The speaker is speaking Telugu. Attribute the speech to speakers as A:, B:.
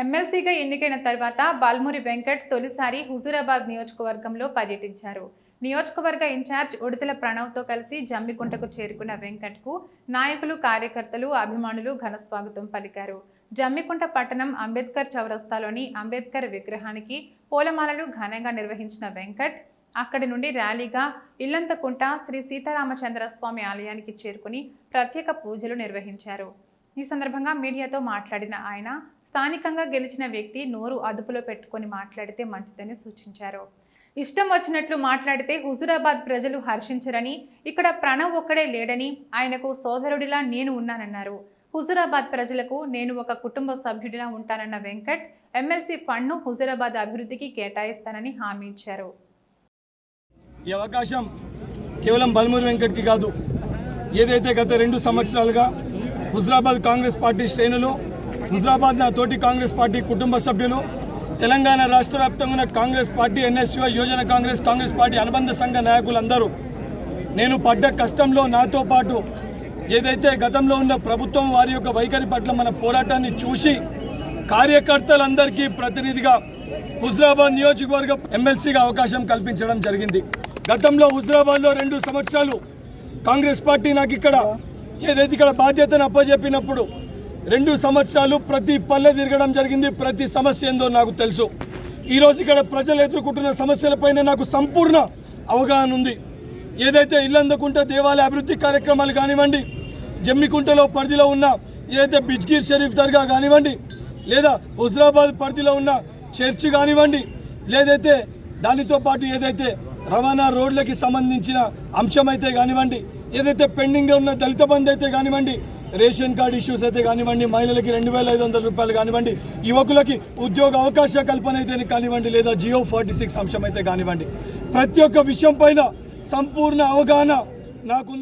A: ఎమ్మెల్సీగా ఎన్నికైన తర్వాత బాల్మూరి వెంకట్ తొలిసారి హుజూరాబాద్ నియోజకవర్గంలో పర్యటించారు. నియోజకవర్గ ఇన్ఛార్జ్ ఉడతల ప్రణవ్తో కలిసి జమ్మికుంటకు చేరుకున్న వెంకట్కు నాయకులు కార్యకర్తలు అభిమానులు ఘన స్వాగతం పలికారు. జమ్మికుంట పట్టణం అంబేద్కర్ చౌరస్తాలోని అంబేద్కర్ విగ్రహానికి పూలమాలలు ఘనంగా నిర్వహించిన వెంకట్ అక్కడి నుండి ర్యాలీగా ఇల్లంతకుంట శ్రీ సీతారామచంద్ర స్వామి ఆలయానికి చేరుకుని ప్రత్యేక పూజలు నిర్వహించారు. ఈ సందర్భంగా మీడియాతో మాట్లాడిన ఆయన స్థానికంగా గెలిచిన వ్యక్తి నోరు అదుపులో పెట్టుకొని మాట్లాడితే మంచిదని సూచించారు. ఇష్టం వచ్చినట్లు మాట్లాడితే హుజురాబాద్ ప్రజలు హర్షించరని ఇక్కడ ప్రణవ్ ఒక్కడే లేడని ఆయనకు సోదరుడిలా నేను ఉన్నానన్నారు. హుజురాబాద్ ప్రజలకు నేను ఒక కుటుంబ సభ్యుడిలా ఉంటానన్న వెంకట్ ఎమ్మెల్సీ ఫండ్ను హుజురాబాద్ అభివృద్ధికి కేటాయిస్తానని హామీ ఇచ్చారు.
B: ఈ అవకాశం కేవలం బల్మూరి వెంకట్కి కాదు ఏదైతే గత రెండు సంవత్సరాలుగా హుజరాబాద్ కాంగ్రెస్ పార్టీ శ్రేణులు హుజరాబాద్ నా తోటి కాంగ్రెస్ పార్టీ కుటుంబ సభ్యులు తెలంగాణ రాష్ట్ర వ్యాప్తంగా ఉన్న కాంగ్రెస్ పార్టీ ఎన్ఎస్యు యువజన కాంగ్రెస్ కాంగ్రెస్ పార్టీ అనుబంధ సంఘ నాయకులందరూ నేను పడ్డ కష్టంలో నాతో పాటు ఏదైతే గతంలో ఉన్న ప్రభుత్వం వారి యొక్క వైఖరి పట్ల మన పోరాటాన్ని చూసి కార్యకర్తలందరికీ ప్రతినిధిగా హుజరాబాద్ నియోజకవర్గ ఎమ్మెల్సీగా అవకాశం కల్పించడం జరిగింది. గతంలో హుజరాబాద్లో రెండు సంవత్సరాలు కాంగ్రెస్ పార్టీ నాకు ఇక్కడ ఏదైతే ఇక్కడ బాధ్యతను అప్పజెప్పినప్పుడు రెండు సంవత్సరాలు ప్రతి పల్లె తిరగడం జరిగింది. ప్రతి సమస్య ఏందో నాకు తెలుసు. ఈరోజు ఇక్కడ ప్రజలు ఎదుర్కొంటున్న సమస్యలపైన నాకు సంపూర్ణ అవగాహన ఉంది. ఏదైతే ఇల్లందుకుంట దేవాలయ అభివృద్ధి కార్యక్రమాలు కానివ్వండి జమ్మికుంటలో పరిధిలో ఉన్న ఏదైతే బిజ్గీర్ షరీఫ్ దర్గా కానివ్వండి లేదా హుజరాబాద్ పరిధిలో ఉన్న చర్చి కానివ్వండి లేదైతే దానితో పాటు ఏదైతే రవాణా రోడ్లకి సంబంధించిన అంశం అయితే కానివ్వండి ఏదైతే పెండింగ్లో ఉన్న దళిత బంద్ అయితే కానివ్వండి రేషన్ కార్డు ఇష్యూస్ అయితే కానివ్వండి మహిళలకి రెండు వేల ఐదు వందల రూపాయలు కానివ్వండి యువకులకి ఉద్యోగ అవకాశ కల్పన అయితే కానివ్వండి లేదా జియో ఫార్టీ సిక్స్ అంశం అయితే కానివ్వండి. ప్రతి ఒక్క విషయం పైన సంపూర్ణ అవగాహన నాకు